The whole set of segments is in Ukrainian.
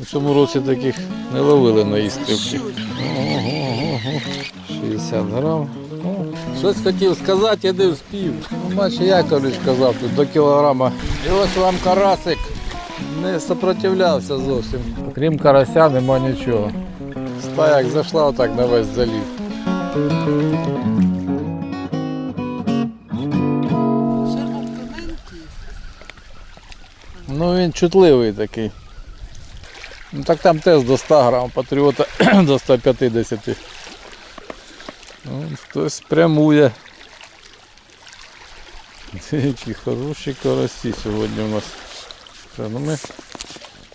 У цьому році таких не ловили на іскрівці. 60 грам. О, Щось хотів сказати, я не встиг. Ну, Бачите, Яковлевич казав тут до кілограма. І ось вам карасик. Не сопротивлявся зовсім. Крім карася нема нічого. Стая як зайшла отак на весь залів. Ну він чутливий такий. Ну так там теж до 100 грам, патріота до 150. Ну, хтось прямує. Які хороші карасі сьогодні у нас. Та, ну ми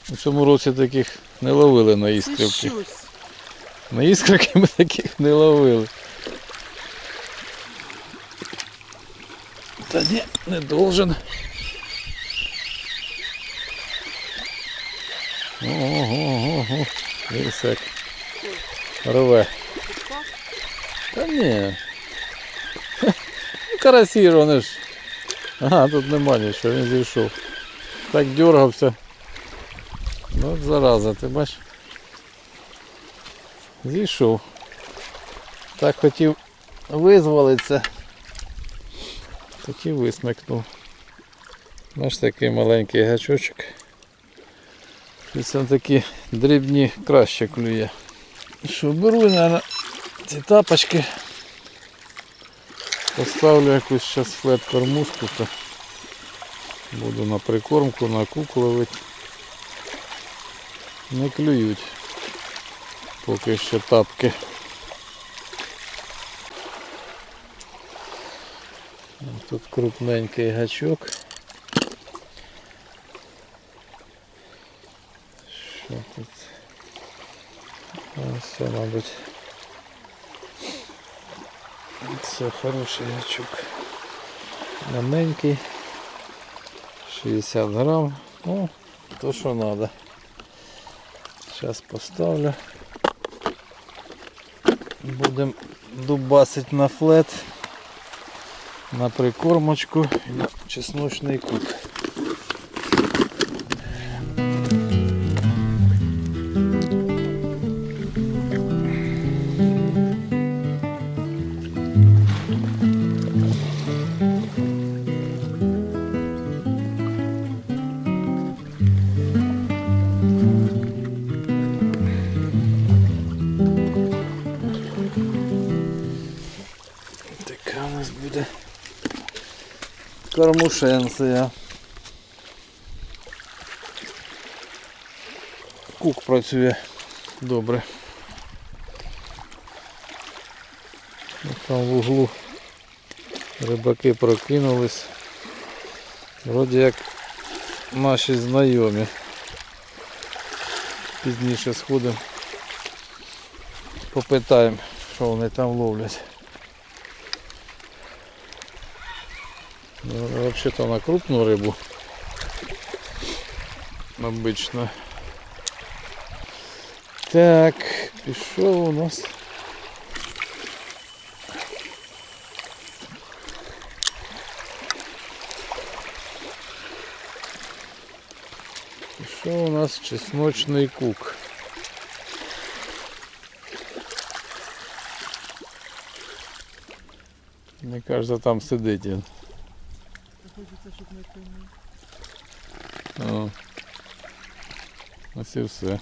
у цьому році таких не ловили на щось. На іскрівки ми таких не ловили. Та ні, не должен. Ого-го-го. Дивись як рве. Та ні. Ну, карасі ж вони ж. Ага, тут нема нічого, він зійшов. Так дергався. Ну зараза, ти бачиш? Зійшов. Так хотів визволитися. Так і висмикнув. Бачиш такий маленький гачочок. І це такі дрібні краще клює. Що, беру, мабуть, ці тапочки. Поставлю якусь зараз флет кормушку, то буду на прикормку, на куку ловити. Не клюють. Поки що тапки. Тут крупненький гачок. Що тут? Ось це, хороший гачок. Маленький. 60 грам. Ну, то що треба. Зараз поставлю. Будемо дубасити на флет, на прикормочку на чесночний кук. Кормушенція. Кук працює добре. Там в углу рибаки прокинулись. Вроді як наші знайомі. Пізніше сходимо. Попитаємо, що вони там ловлять. вообще-то на крупную рыбу. Обычно. Так, пішов у нас. Пішов у нас чесночний кук. Мне кажется, там сидить він. Хочеться, щоб не клюнув. О. Ось і все.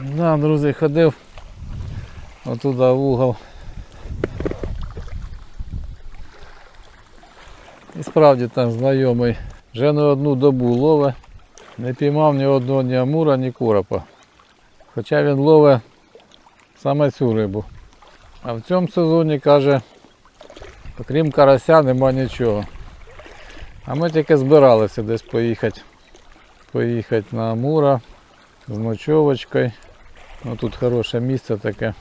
Да, друзі, ходив отуда в угол. І справді там знайомий. Вже не одну добу лове. Не піймав ні одного ні амура, ні коропа. Хоча він ловить саме цю рибу. А в цьому сезоні каже, окрім карася нема нічого. А ми тільки збиралися десь поїхати. Поїхати на Амура з ночовочкою. Ну, тут хороше місце таке.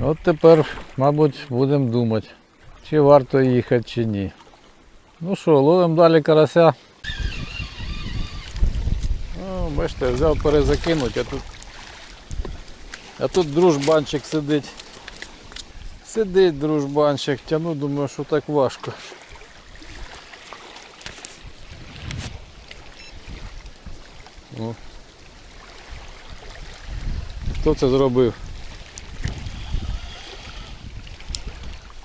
От тепер, мабуть, будемо думати, чи варто їхати, чи ні. Ну що, ловимо далі карася. Бачите, взяв перезакинути, а тут а тут дружбанчик сидить. Сидить дружбанчик, тяну, думаю, що так важко. О. Хто це зробив?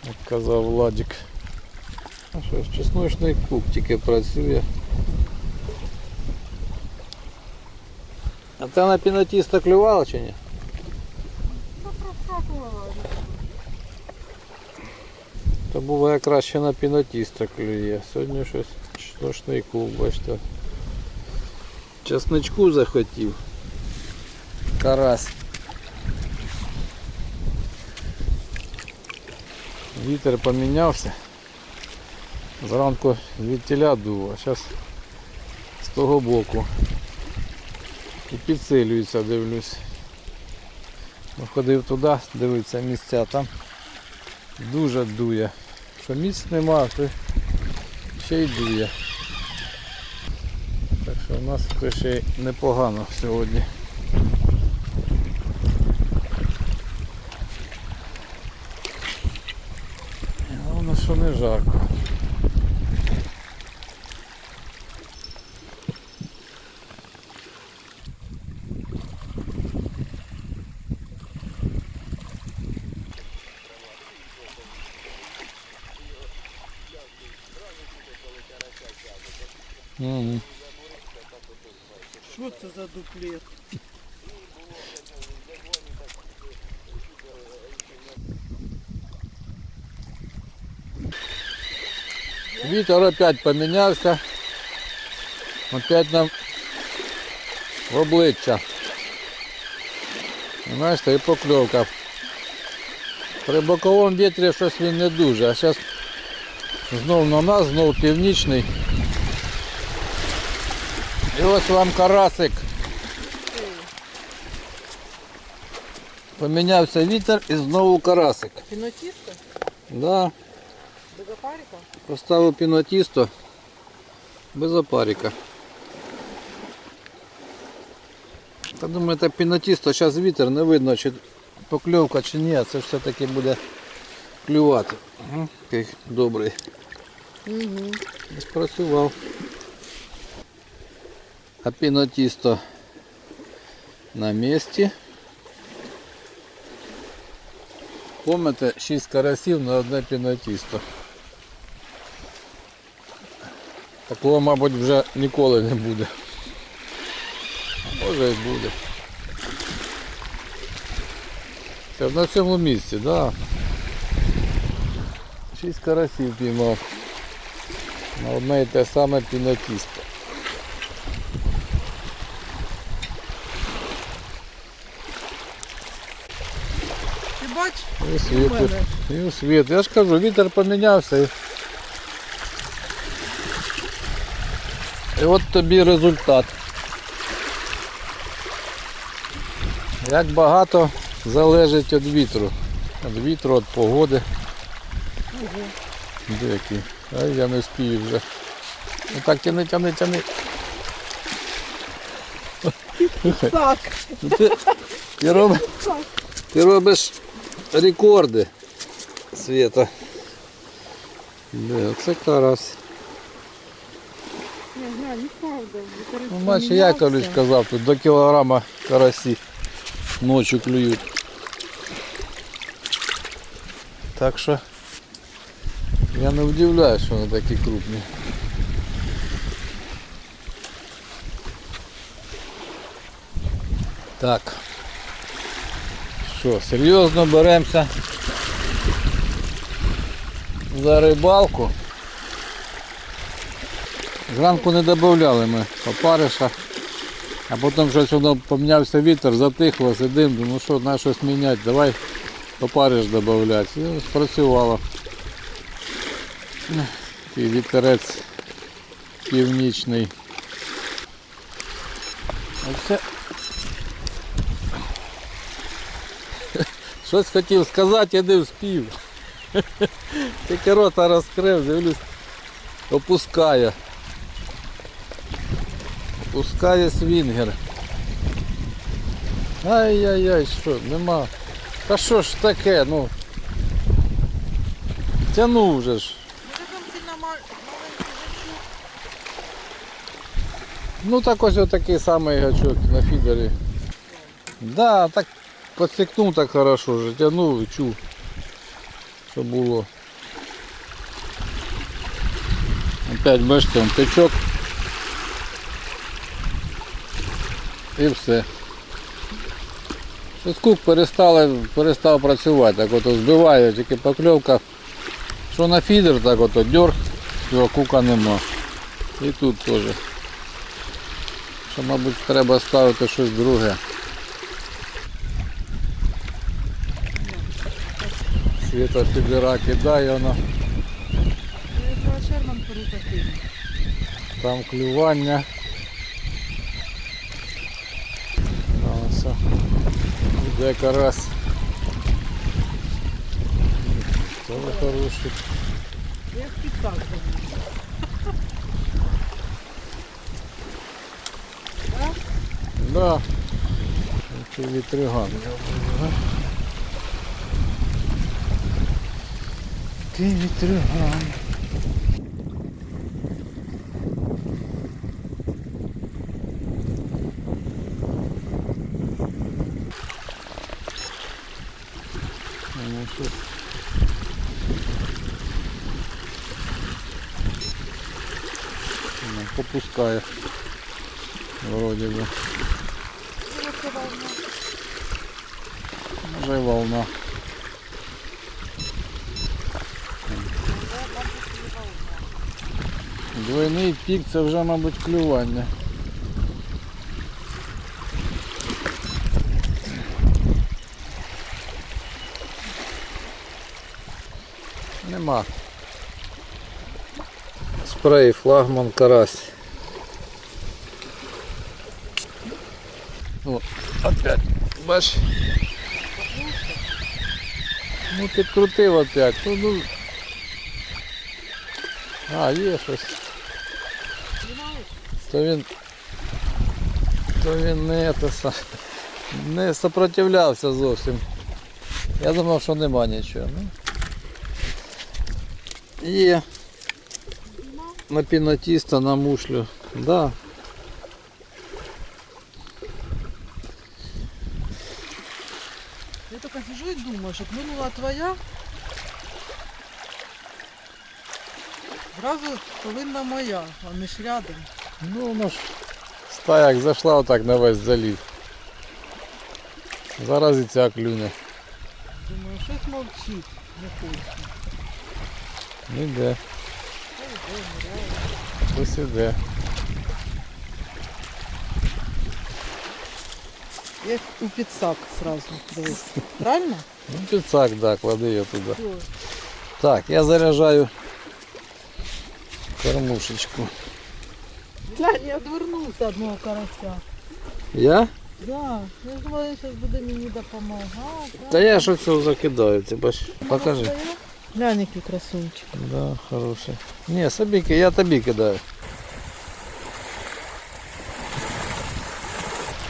Як казав Владик. Ну що ж, чесночний куб тільки працює. А ти на пінатіста клювала чи ні? Та буває краще на пінатіста клює. Сьогодні щось чесночний куб, бачите. Чесничку захотів. Карась. Вітер помінявся. Зранку від теля дув, а зараз з того боку. І підсилюється, дивлюсь. Ну, Ходив туди, дивиться місця, там дуже дує. Що місць нема, то ще й дує. Так що у нас ще непогано сьогодні. Головне, що не жарко. дуплет? Вітер опять помінявся. Опять нам в обличчя. Знаєте, і покльовка. При боковому вітрі щось він не дуже, а зараз знов на нас, знов північний. І ось вам карасик. Помінявся вітер і знову карасик. Пінотіста? Да. Богопаріка? Поставив пінотісто без опарика. Та думаю, це пінотісто, зараз вітер, не видно, чи покльовка чи ні, це ж все-таки буде клювати. Угу. Який добрий. Угу. Спрацював. А пінотісто на місці. Помните, 6 карасів на одне пінотісто. Такого, мабуть, вже ніколи не буде. Може і буде. Це на цьому місці, так. Да. Шість карасів піймав. На одне і те саме пінотісто. І У світ. мене. І у світ. Я ж кажу, вітер помінявся. І... от тобі результат. Як багато залежить від вітру. Від вітру, від погоди. Ого. Деякі. Ай, я не спію вже. Ну так тяни, тяни, тяни. Так. Ти, ти, робиш, ти робиш рекорди світа. Де, це карась. Не, глянь, неправда. Вітер Ну, бачиш, помінявся. Яковлевич казав, тут до кілограма карасі ночі клюють. Так що я не удивляюсь, що вони такі крупні. Так. Що, серйозно беремося за рибалку. Зранку не додавали ми опариша, а потім щось воно помінявся вітер, затихло, сидим, думаю, що треба щось міняти, давай опариш додавати. І спрацювало. Такий вітерець північний. Оце. Щось хотів сказати, я не вспів. Тільки рота розкрив, дивлюсь, опускає. Пускає свінгер. Ай-яй-яй, що, нема. Та що ж таке, ну. Тянув вже ж. Ну. Ну так ось отакий самий гачок на фідері. Да, так підсікнув так хорошо вже, тягнув і чув, що було. Опять бачите, он течок. І все. Щось кук перестали, перестав працювати, так от збиває тільки покльовка. Що на фідер, так от дьорг, цього кука нема. І тут теж. Що, мабуть, треба ставити щось друге. Світа фідера кидає вона, там клювання. А ось іде карась. Тоже хороший. Я в підсак Да. Який вітриган. Який вітриган. Ну, що? Ну, попускає. Вроде бы. Може й волна. Двойний пік це вже, мабуть, клювання. Нема. Спрей флагман карась. О, опять. Бач. Ну підкрутив опять. Ну, ну. А, є щось. То він. То він не це не сопротивлявся зовсім. Я думав, що нема нічого. Ну. Є. На пінотіста, на мушлю. Да. Я тільки сижу і думаю, що клюнула твоя. Зразу повинна моя, а не ж рядом. Ну, воно ж стая як зайшла отак на весь залів. Зараз і ця клюне. Думаю, щось мовчить, не хоче. Ну йде. Ось іде. Я у підсак сразу дивись. Правильно? Ну підсак, да, клади її туди. Все. Так, я заряджаю кормушечку. Глянь, я відвернувся одного карася. Я? Да, я думаю, він зараз буде мені допомагати. Та я ж оцього закидаю, ти бач. Покажи. Глянь, який красунчик. Да, хороший. Ні, собі ки- я тобі кидаю.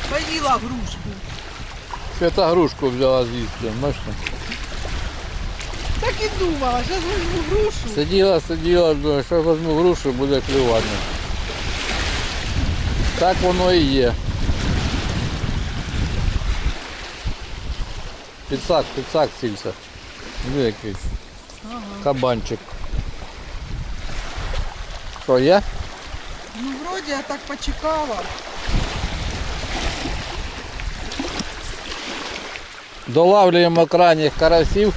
Поїла грушку. Свята грушку взяла з'їсти, бачите? Так і думала, зараз візьму грушу. Сиділа, сиділа, думаю, що візьму грушу, буде клювання. Так воно і є. Підсак, підсак цілься. Диви якийсь Ага. кабанчик. Що є? Ну, вроді я так почекала. Долавлюємо крайніх карасів.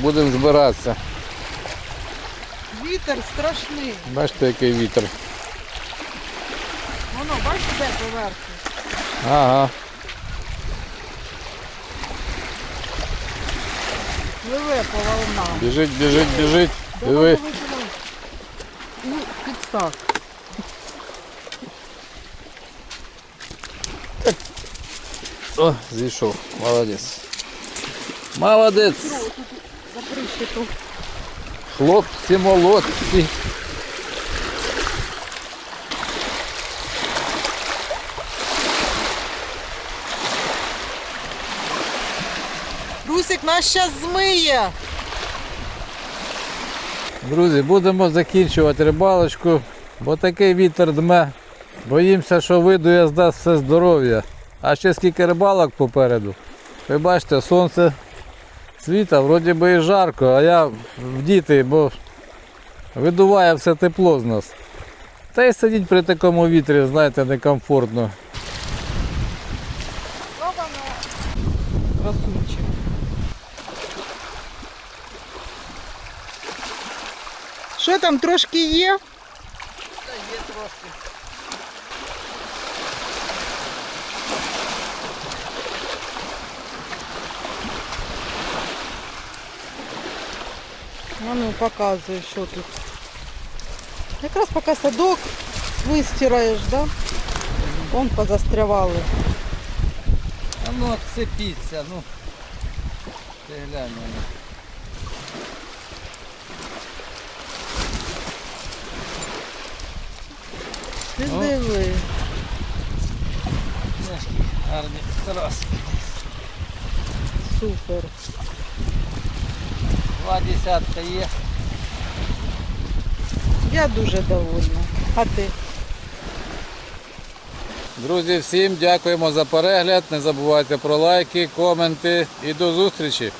Будемо збиратися. Вітер страшний. Бачите, який вітер. Бачиш, поверху? Ага. Пливе по волнам. Біжить, біжить, біжить. Давай, Диви. Ну, підсак. О, зійшов. Молодець. Молодець. Хлопці молодці. Нас зараз змиє. Друзі, будемо закінчувати рибалочку, бо такий вітер дме. Боїмося, що видує здасть все здоров'я. А ще скільки рибалок попереду. Ви бачите, сонце світа, вроді би і жарко, а я вдітий, бо видуває все тепло з нас. Та й сидіть при такому вітрі, знаєте, некомфортно. Що там трошки є? Є трошки. А ну показуй, що тут. Якраз поки садок вистираєш, да? Вон позастрявали. А ну отцепіться, ну. Ти глянь. Ти диви. Знаєш, Гарні карасики. Супер. Два десятка є. Я дуже довольна. А ти? Друзі, всім дякуємо за перегляд. Не забувайте про лайки, коменти і до зустрічі.